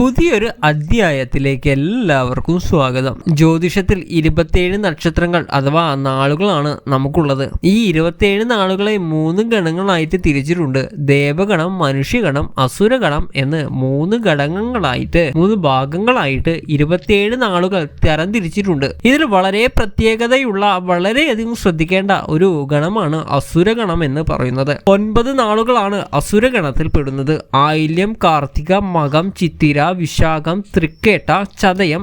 പുതിയൊരു അധ്യായത്തിലേക്ക് എല്ലാവർക്കും സ്വാഗതം. ജ്യോതിഷത്തിൽ ഇരുപത്തിയേഴ് നക്ഷത്രങ്ങൾ അഥവാ നാളുകളാണ് നമുക്കുള്ളത്. ഈ ഇരുപത്തിയേഴ് നാളുകളെ മൂന്ന് ഗണങ്ങളായിട്ട് തിരിച്ചിട്ടുണ്ട്. ദേവഗണം മനുഷ്യഗണം അസുരഗണം എന്ന് മൂന്ന് ഘടകങ്ങളായിട്ട് മൂന്ന് ഭാഗങ്ങളായിട്ട് ഇരുപത്തിയേഴ് നാളുകൾ തരം തിരിച്ചിട്ടുണ്ട്. ഇതിൽ വളരെ പ്രത്യേകതയുള്ള വളരെയധികം ശ്രദ്ധിക്കേണ്ട ഒരു ഗണമാണ് അസുരഗണം എന്ന് പറയുന്നത്. ഒൻപത് നാളുകളാണ് അസുരഗണത്തിൽ പെടുന്നത്. ആയില്യം കാർത്തിക മകം ചിത്തിര വിശാഖം തൃക്കേട്ട ചതയം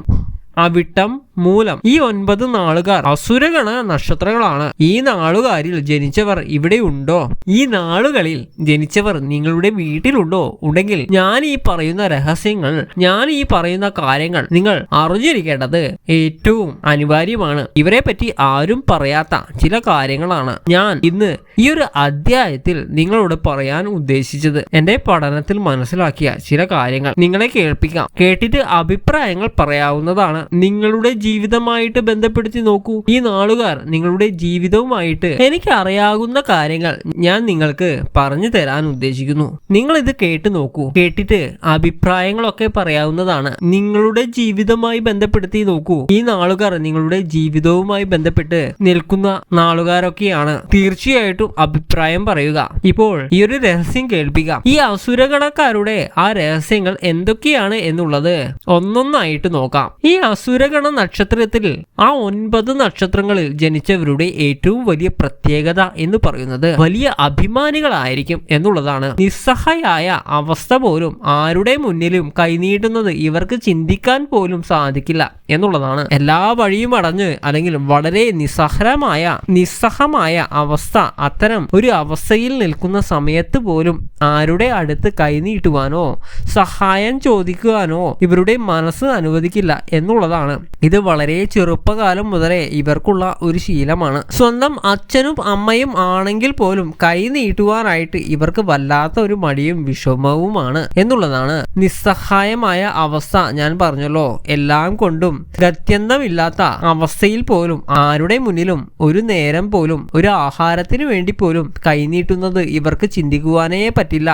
അവിട്ടം മൂലം. ഈ ഒൻപത് നാളുകാർ അസുരഗണ നക്ഷത്രങ്ങളാണ്. ഈ നാളുകാരിൽ ജനിച്ചവർ ഇവിടെ ഉണ്ടോ ഈ നാളുകളിൽ ജനിച്ചവർ നിങ്ങളുടെ വീട്ടിലുണ്ടോ? ഉണ്ടെങ്കിൽ ഞാൻ ഈ പറയുന്ന രഹസ്യങ്ങൾ ഞാൻ ഈ പറയുന്ന കാര്യങ്ങൾ നിങ്ങൾ അറിഞ്ഞിരിക്കേണ്ടത് ഏറ്റവും അനിവാര്യമാണ്. ഇവരെ പറ്റി ആരും പറയാത്ത ചില കാര്യങ്ങളാണ് ഞാൻ ഇന്ന് ഈ ഒരു അധ്യായത്തിൽ നിങ്ങളോട് പറയാൻ ഉദ്ദേശിച്ചത്. എന്റെ പഠനത്തിൽ മനസ്സിലാക്കിയ ചില കാര്യങ്ങൾ നിങ്ങളെ കേൾപ്പിക്കാം. കേട്ടിട്ട് അഭിപ്രായങ്ങൾ പറയാവുന്നതാണ്. നിങ്ങളുടെ ജീവിതമായിട്ട് ബന്ധപ്പെടുത്തി നോക്കൂ. ഈ നാളുകാർ നിങ്ങളുടെ ജീവിതവുമായിട്ട് എനിക്ക് അറിയാവുന്ന കാര്യങ്ങൾ ഞാൻ നിങ്ങൾക്ക് പറഞ്ഞു തരാൻ ഉദ്ദേശിക്കുന്നു. നിങ്ങൾ ഇത് കേട്ട് നോക്കൂ. കേട്ടിട്ട് അഭിപ്രായങ്ങളൊക്കെ പറയാവുന്നതാണ്. നിങ്ങളുടെ ജീവിതമായി ബന്ധപ്പെടുത്തി നോക്കൂ. ഈ നാളുകാർ നിങ്ങളുടെ ജീവിതവുമായി ബന്ധപ്പെട്ട് നിൽക്കുന്ന നാളുകാരൊക്കെയാണ്. തീർച്ചയായിട്ടും അഭിപ്രായം പറയുക. ഇപ്പോൾ ഈ ഒരു രഹസ്യം കേൾപ്പിക്കുക ഈ അസുരകടക്കാരുടെ ആ രഹസ്യങ്ങൾ എന്തൊക്കെയാണ് എന്നുള്ളത് ഒന്നൊന്നായിട്ട് നോക്കാം. ഈ അസുരഗണ നക്ഷത്രത്തിൽ ആ ഒൻപത് നക്ഷത്രങ്ങളിൽ ജനിച്ചവരുടെ ഏറ്റവും വലിയ പ്രത്യേകത എന്ന് പറയുന്നത് വലിയ അഭിമാനികളായിരിക്കും എന്നുള്ളതാണ്. നിസ്സഹായായ അവസ്ഥ പോലും ആരുടെ മുന്നിലും കൈനീട്ടുന്നത് ഇവർക്ക് ചിന്തിക്കാൻ പോലും സാധിക്കില്ല. എന്നുള്ളതാണ്. എല്ലാ വഴിയും അടഞ്ഞ് അല്ലെങ്കിൽ വളരെ നിസ്സഹരമായ നിസ്സഹമായ അവസ്ഥ അത്തരം ഒരു അവസ്ഥയിൽ നിൽക്കുന്ന സമയത്ത് പോലും ആരുടെ അടുത്ത് കൈനീട്ടുവാനോ സഹായം ചോദിക്കുവാനോ ഇവരുടെ മനസ്സ് അനുവദിക്കില്ല എന്നുള്ളതാണ്. ഇത് വളരെ ചെറുപ്പകാലം മുതലേ ഇവർക്കുള്ള ഒരു ശീലമാണ്. സ്വന്തം അച്ഛനും അമ്മയും ആണെങ്കിൽ പോലും കൈനീട്ടുവാനായിട്ട് ഇവർക്ക് വല്ലാത്ത ഒരു മടിയും വിഷമവുമാണ് എന്നുള്ളതാണ്. നിസ്സഹായമായ അവസ്ഥ ഞാൻ പറഞ്ഞല്ലോ. എല്ലാം കൊണ്ടും ഗത്യന്തമില്ലാത്ത അവസ്ഥയിൽ പോലും ആരുടെ മുന്നിലും ഒരു നേരം പോലും ഒരു ആഹാരത്തിനു വേണ്ടി പോലും കൈനീട്ടുന്നത് ഇവർക്ക് ചിന്തിക്കുവാനേ പറ്റില്ല.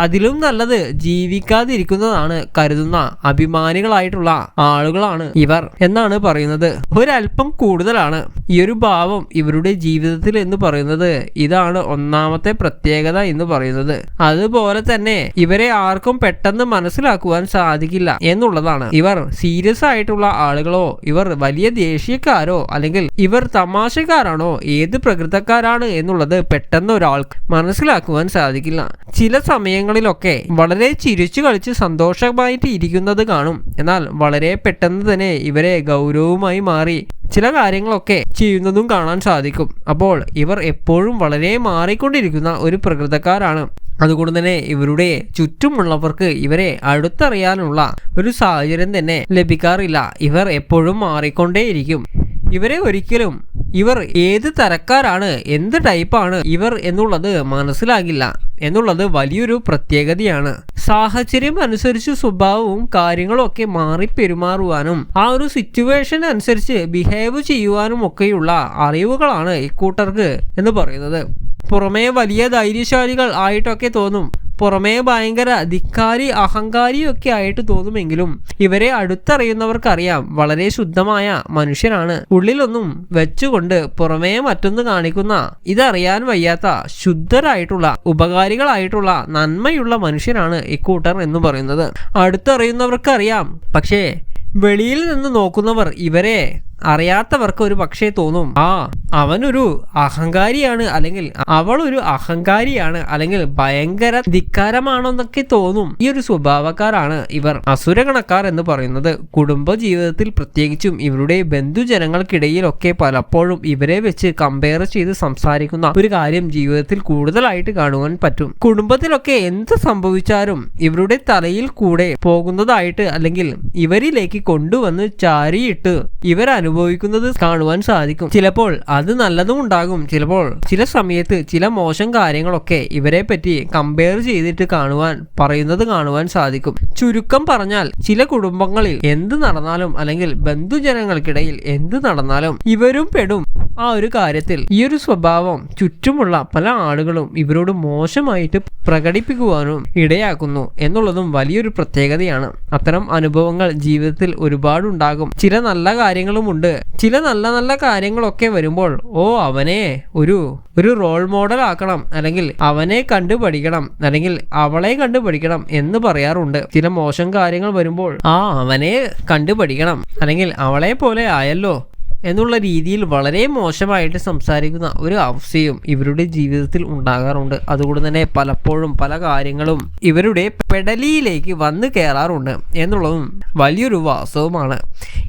അതിലും നല്ലത് ജീവിക്കാതിരിക്കുന്നതാണ് കരുതുന്ന അഭിമാനികളായിട്ടുള്ള ആളുകളാണ് ഇവർ എന്നാണ് പറയുന്നത്. ഒരല്പം കൂടുതലാണ് ഈ ഒരു ഭാവം ഇവരുടെ ജീവിതത്തിൽ എന്ന് പറയുന്നത്. ഇതാണ് ഒന്നാമത്തെ പ്രത്യേകത എന്ന് പറയുന്നത്. അതുപോലെ തന്നെ ഇവരെ ആർക്കും പെട്ടെന്ന് മനസ്സിലാക്കുവാൻ സാധിക്കില്ല എന്നുള്ളതാണ്. ഇവർ സീരിയസ് ആയിട്ടുള്ള ആളുകളോ ഇവർ വലിയ ദേഷ്യക്കാരോ അല്ലെങ്കിൽ ഇവർ തമാശക്കാരാണോ ഏത് പ്രകൃതക്കാരാണ് എന്നുള്ളത് പെട്ടെന്ന് ഒരാൾക്ക് മനസ്സിലാക്കുവാൻ സാധിക്കില്ല. ചില സമയങ്ങളിലൊക്കെ വളരെ ചിരിച്ചു കളിച്ച് സന്തോഷമായിട്ട് ഇരിക്കുന്നത് കാണും. എന്നാൽ വളരെ പെട്ടെന്ന് തന്നെ ഇവരെ ഗൗരവമായി മാറി ചില കാര്യങ്ങളൊക്കെ ചെയ്യുന്നതും കാണാൻ സാധിക്കും. അപ്പോൾ ഇവർ എപ്പോഴും വളരെ മാറിക്കൊണ്ടിരിക്കുന്ന ഒരു പ്രകൃതക്കാരാണ്. അതുകൊണ്ട് തന്നെ ഇവരുടെ ചുറ്റുമുള്ളവർക്ക് ഇവരെ അടുത്തറിയാനുള്ള ഒരു സാഹചര്യം തന്നെ ലഭിക്കാറില്ല. ഇവർ എപ്പോഴും മാറിക്കൊണ്ടേയിരിക്കും. ഇവരെ ഒരിക്കലും ഇവർ ഏത് തരക്കാരാണ് എന്ത് ടൈപ്പാണ് ഇവർ എന്നുള്ളത് മനസ്സിലാകില്ല. എന്നുള്ളത് വലിയൊരു പ്രത്യേകതയാണ്. സാഹചര്യം അനുസരിച്ച് സ്വഭാവവും കാര്യങ്ങളും ഒക്കെ മാറി പെരുമാറുവാനും ആ ഒരു സിറ്റുവേഷൻ അനുസരിച്ച് ബിഹേവ് ചെയ്യുവാനും ഒക്കെയുള്ള അറിവുകളാണ് ഇക്കൂട്ടർക്ക് എന്ന് പറയുന്നത്. പുറമേ വലിയ ധൈര്യശാലികൾ ആയിട്ടൊക്കെ തോന്നും. പുറമേ ഭയങ്കര ധിക്കാരി അഹങ്കാരിയൊക്കെ ആയിട്ട് തോന്നുമെങ്കിലും ഇവരെ അടുത്തറിയുന്നവർക്കറിയാം വളരെ ശുദ്ധമായ മനുഷ്യരാണ്. ഉള്ളിലൊന്നും വെച്ചുകൊണ്ട് പുറമേ മറ്റൊന്ന് കാണിക്കുന്ന ഇതറിയാൻ വയ്യാത്ത ശുദ്ധരായിട്ടുള്ള ഉപകാരികളായിട്ടുള്ള നന്മയുള്ള മനുഷ്യരാണ് ഇക്കൂട്ടർ എന്ന് പറയുന്നത്. അടുത്തറിയുന്നവർക്കറിയാം. പക്ഷേ വെളിയിൽ നിന്ന് നോക്കുന്നവർ ഇവരെ അറിയാത്തവർക്ക് ഒരു പക്ഷേ തോന്നും. ആ അവനൊരു അഹങ്കാരിയാണ് അല്ലെങ്കിൽ അവൾ ഒരു അഹങ്കാരിയാണ് അല്ലെങ്കിൽ ഭയങ്കര ധിക്കാരമാണെന്നൊക്കെ തോന്നും. ഈ ഒരു സ്വഭാവക്കാരാണ് ഇവർ. അസുരഗണക്കാർ എന്ന് പറയുന്നത് കുടുംബ ജീവിതത്തിൽ പ്രത്യേകിച്ചും ഇവരുടെ ബന്ധുജനങ്ങൾക്കിടയിലൊക്കെ പലപ്പോഴും ഇവരെ വെച്ച് കമ്പയർ ചെയ്ത് സംസാരിക്കുന്ന ഒരു കാര്യം ജീവിതത്തിൽ കൂടുതലായിട്ട് കാണുവാൻ പറ്റും. കുടുംബത്തിലൊക്കെ എന്ത് സംഭവിച്ചാലും ഇവരുടെ തലയിൽ കൂടെ പോകുന്നതായിട്ട് അല്ലെങ്കിൽ ഇവരിലേക്ക് കൊണ്ടുവന്ന് ചാരിയിട്ട് ഇവർ അനുഭവിക്കുന്നത് കാണുവാൻ സാധിക്കും. ചിലപ്പോൾ അത് നല്ലതും ഉണ്ടാകും. ചിലപ്പോൾ ചില സമയത്ത് ചില മോശം കാര്യങ്ങളൊക്കെ ഇവരെ പറ്റി കമ്പയർ ചെയ്തിട്ട് കാണുവാൻ പറയുന്നത് കാണുവാൻ സാധിക്കും. ചുരുക്കം പറഞ്ഞാൽ ചില കുടുംബങ്ങളിൽ എന്ത് നടന്നാലും അല്ലെങ്കിൽ ബന്ധുജനങ്ങൾക്കിടയിൽ എന്ത് നടന്നാലും ഇവരും പെടും. ആ ഒരു കാര്യത്തിൽ ഈ ഒരു സ്വഭാവം ചുറ്റുമുള്ള പല ആളുകളും ഇവരോട് മോശമായിട്ട് പ്രകടിപ്പിക്കുവാനും ഇടയാക്കുന്നു എന്നുള്ളതും വലിയൊരു പ്രത്യേകതയാണ്. അത്തരം അനുഭവങ്ങൾ ജീവിതത്തിൽ ഒരുപാടുണ്ടാകും. ചില നല്ല കാര്യങ്ങളുമുണ്ട്. ചില നല്ല നല്ല കാര്യങ്ങളൊക്കെ വരുമ്പോൾ ഓ അവനെ ഒരു ഒരു റോൾ മോഡൽ ആക്കണം അല്ലെങ്കിൽ അവനെ കണ്ടു പഠിക്കണം അല്ലെങ്കിൽ അവളെ കണ്ടു പഠിക്കണം എന്ന് പറയാറുണ്ട്. ചില മോശം കാര്യങ്ങൾ വരുമ്പോൾ ആ അവനെ കണ്ടു പഠിക്കണം അല്ലെങ്കിൽ അവളെ പോലെ ആയല്ലോ എന്നുള്ള രീതിയിൽ വളരെ മോശമായിട്ട് സംസാരിക്കുന്ന ഒരു അവസ്ഥയും ഇവരുടെ ജീവിതത്തിൽ ഉണ്ടാകാറുണ്ട്. അതുകൊണ്ട് തന്നെ പലപ്പോഴും പല കാര്യങ്ങളും ഇവരുടെ പെടലിയിലേക്ക് വന്നു കയറാറുണ്ട് എന്നുള്ളതും വലിയൊരു വാസ്തവമാണ്.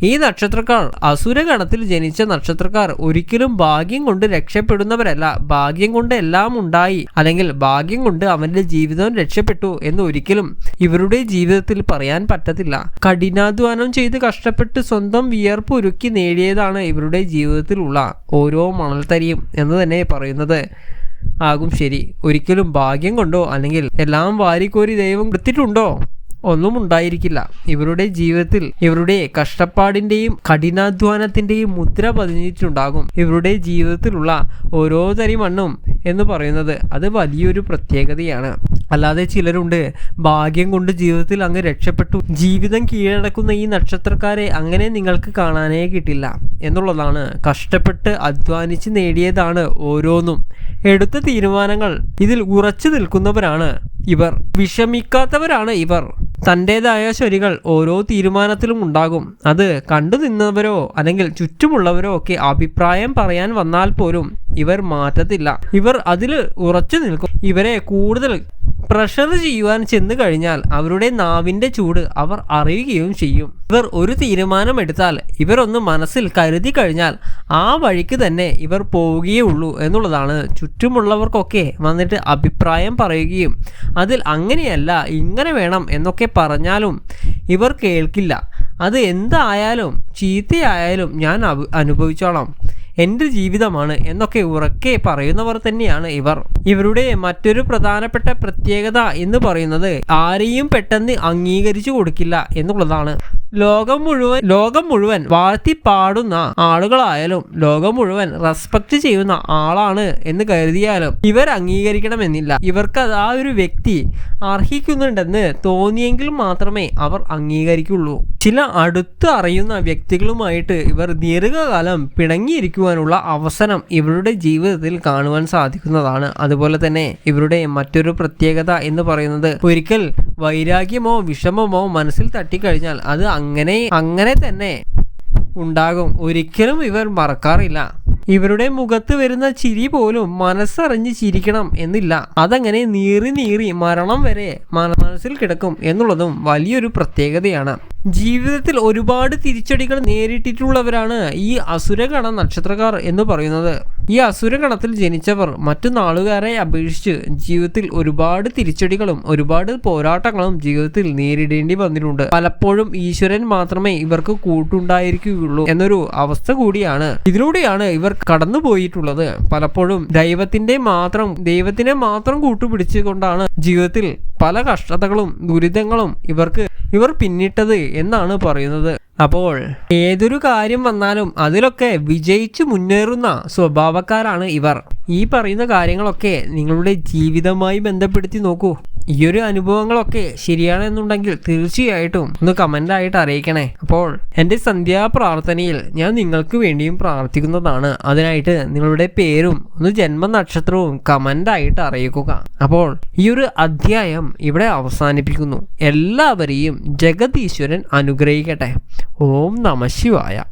ഈ നക്ഷത്രക്കാർ അസുരഗണത്തിൽ ജനിച്ച നക്ഷത്രക്കാർ ഒരിക്കലും ഭാഗ്യം കൊണ്ട് രക്ഷപ്പെടുന്നവരല്ല. ഭാഗ്യം കൊണ്ട് എല്ലാം ഉണ്ടായി. അല്ലെങ്കിൽ ഭാഗ്യം കൊണ്ട് അവന്റെ ജീവിതം രക്ഷപ്പെട്ടു എന്ന് ഒരിക്കലും ഇവരുടെ ജീവിതത്തിൽ പറയാൻ പറ്റത്തില്ല. കഠിനാധ്വാനം ചെയ്ത് കഷ്ടപ്പെട്ട് സ്വന്തം വിയർപ്പ് ഒരുക്കി നേടിയതാണ് ഇവരുടെ ജീവിതത്തിലുള്ള ഓരോ മണൽത്തരിയും എന്ന് തന്നെ പറയുന്നത്. ആകും ശരി. ഒരിക്കലും ഭാഗ്യം കൊണ്ടോ അല്ലെങ്കിൽ എല്ലാം വാരിക്കോരി ദൈവം കൊടുത്തിട്ടുണ്ടോ ഒന്നും ഉണ്ടായിരിക്കില്ല. ഇവരുടെ ജീവിതത്തിൽ ഇവരുടെ കഷ്ടപ്പാടിന്റെയും കഠിനാധ്വാനത്തിന്റെയും മുദ്ര പതിഞ്ഞിട്ടുണ്ടാകും. ഇവരുടെ ജീവിതത്തിലുള്ള ഓരോ തരി മണ്ണും എന്ന് പറയുന്നത് അത് വലിയൊരു പ്രത്യേകതയാണ്. അല്ലാതെ ചിലരുണ്ട് ഭാഗ്യം കൊണ്ട് ജീവിതത്തിൽ അങ്ങ് രക്ഷപ്പെട്ടു. ജീവിതം കീഴടക്കുന്ന ഈ നക്ഷത്രക്കാരെ അങ്ങനെ നിങ്ങൾക്ക് കാണാനേ കിട്ടില്ല എന്നുള്ളതാണ്. കഷ്ടപ്പെട്ട് അധ്വാനിച്ച് നേടിയതാണ് ഓരോന്നും. എടുത്ത തീരുമാനങ്ങൾ ഇതിൽ ഉറച്ചു നിൽക്കുന്നവരാണ് ഇവർ. വിഷമിക്കാത്തവരാണ് ഇവർ. തന്റെതായ ശരികൾ ഓരോ തീരുമാനത്തിലും ഉണ്ടാകും. അത് കണ്ടു നിന്നവരോ അല്ലെങ്കിൽ ചുറ്റുമുള്ളവരോ ഒക്കെ അഭിപ്രായം പറയാൻ വന്നാൽ പോലും ഇവർ മാറ്റത്തില്ല. ഇവർ അതിൽ ഉറച്ചു നിൽക്കും. ഇവരെ കൂടുതൽ പ്രഷർ ചെയ്യുവാൻ ചെന്ന് കഴിഞ്ഞാൽ അവരുടെ നാവിന്റെ ചൂട് അവർ അറിയുകയും ചെയ്യും. ഇവർ ഒരു തീരുമാനമെടുത്താൽ ഇവരൊന്ന് മനസ്സിൽ കരുതി കഴിഞ്ഞാൽ ആ വഴിക്ക് തന്നെ ഇവർ പോവുകയേ ഉള്ളൂ എന്നുള്ളതാണ്. ചുറ്റുമുള്ളവർക്കൊക്കെ വന്നിട്ട് അഭിപ്രായം പറയുകയും അതിൽ അങ്ങനെയല്ല ഇങ്ങനെ വേണം എന്നൊക്കെ പറഞ്ഞാലും ഇവർ കേൾക്കില്ല. അത് എന്തായാലും ചീത്തയായാലും ഞാൻ അനുഭവിച്ചോളാം. എന്റെ ജീവിതമാണ് എന്നൊക്കെ ഉറക്കെ പറയുന്നവർ തന്നെയാണ് ഇവർ. ഇവരുടെ മറ്റൊരു പ്രധാനപ്പെട്ട പ്രത്യേകത എന്ന് പറയുന്നത് ആരെയും പെട്ടെന്ന് അംഗീകരിച്ചു കൊടുക്കില്ല എന്നുള്ളതാണ്. ലോകം മുഴുവൻ ലോകം മുഴുവൻ വാഴ്ത്തി പാടുന്ന ആളുകളായാലും ലോകം മുഴുവൻ റെസ്പെക്ട് ചെയ്യുന്ന ആളാണ് എന്ന് കരുതിയാലും ഇവർ അംഗീകരിക്കണമെന്നില്ല. ഇവർക്ക് ആ ഒരു വ്യക്തി അർഹിക്കുന്നുണ്ടെന്ന് തോന്നിയെങ്കിൽ മാത്രമേ അവർ അംഗീകരിക്കുള്ളൂ. ചില അടുത്ത് അറിയുന്ന വ്യക്തികളുമായിട്ട് ഇവർ ദീർഘകാലം പിണങ്ങിയിരിക്കുവാനുള്ള അവസരം ഇവരുടെ ജീവിതത്തിൽ കാണുവാൻ സാധിക്കുന്നതാണ്. അതുപോലെ തന്നെ ഇവരുടെ മറ്റൊരു പ്രത്യേകത എന്ന് പറയുന്നത് ഒരിക്കൽ വൈരാഗ്യമോ വിഷമമോ മനസ്സിൽ തട്ടിക്കഴിഞ്ഞാൽ അത് അങ്ങനെ അങ്ങനെ തന്നെ ഉണ്ടാകും. ഒരിക്കലും ഇവർ മറക്കാറില്ല. ഇവരുടെ മുഖത്ത് വരുന്ന ചിരി പോലും മനസ്സറിഞ്ഞ് ചിരിക്കണം എന്നില്ല. അതങ്ങനെ നീറി നീറി മരണം വരെ മനസ്സിൽ കിടക്കും എന്നുള്ളതും വലിയൊരു പ്രത്യേകതയാണ്. ജീവിതത്തിൽ ഒരുപാട് തിരിച്ചടികൾ നേരിട്ടിട്ടുള്ളവരാണ് ഈ അസുരഗണ നക്ഷത്രക്കാർ എന്ന് പറയുന്നത്. ഈ അസുരഗണത്തിൽ ജനിച്ചവർ മറ്റു നാളുകാരെ അപേക്ഷിച്ച് ജീവിതത്തിൽ ഒരുപാട് തിരിച്ചടികളും ഒരുപാട് പോരാട്ടങ്ങളും ജീവിതത്തിൽ നേരിടേണ്ടി വന്നിട്ടുണ്ട്. പലപ്പോഴും ഈശ്വരൻ മാത്രമേ ഇവർക്ക് കൂട്ടുണ്ടായിരിക്കുകയുള്ളൂ എന്നൊരു അവസ്ഥ കൂടിയാണ്. ഇതിലൂടെയാണ് ഇവർ കടന്നു പോയിട്ടുള്ളത് പലപ്പോഴും ദൈവത്തിന്റെ മാത്രം ദൈവത്തിനെ മാത്രം കൂട്ടുപിടിച്ചുകൊണ്ടാണ് ജീവിതത്തിൽ പല കഷ്ടതകളും ദുരിതങ്ങളും ഇവർക്ക് ഇവർ പിന്നിട്ടത് എന്നാണ് പറയുന്നത്. അപ്പോൾ ഏതൊരു കാര്യം വന്നാലും അതിലൊക്കെ വിജയിച്ചു മുന്നേറുന്ന സ്വഭാവക്കാരാണ് ഇവർ. ഈ പറയുന്ന കാര്യങ്ങളൊക്കെ നിങ്ങളുടെ ജീവിതമായി ബന്ധപ്പെടുത്തി നോക്കൂ. ഈ ഒരു അനുഭവങ്ങളൊക്കെ ശരിയാണെന്നുണ്ടെങ്കിൽ തീർച്ചയായിട്ടും ഒന്ന് കമന്റായിട്ട് അറിയിക്കണേ. അപ്പോൾ എന്റെ സന്ധ്യാ പ്രാർത്ഥനയിൽ ഞാൻ നിങ്ങൾക്ക് വേണ്ടിയും പ്രാർത്ഥിക്കുന്നതാണ്. അതിനായിട്ട് നിങ്ങളുടെ പേരും ഒന്ന് ജന്മ നക്ഷത്രവും ജന്മനക്ഷത്രവും കമന്റായിട്ട് അറിയിക്കുക. അപ്പോൾ ഈ ഒരു അധ്യായം ഇവിടെ അവസാനിപ്പിക്കുന്നു. എല്ലാവരെയും ജഗതീശ്വരൻ അനുഗ്രഹിക്കട്ടെ. ഓം നമ ശിവായ.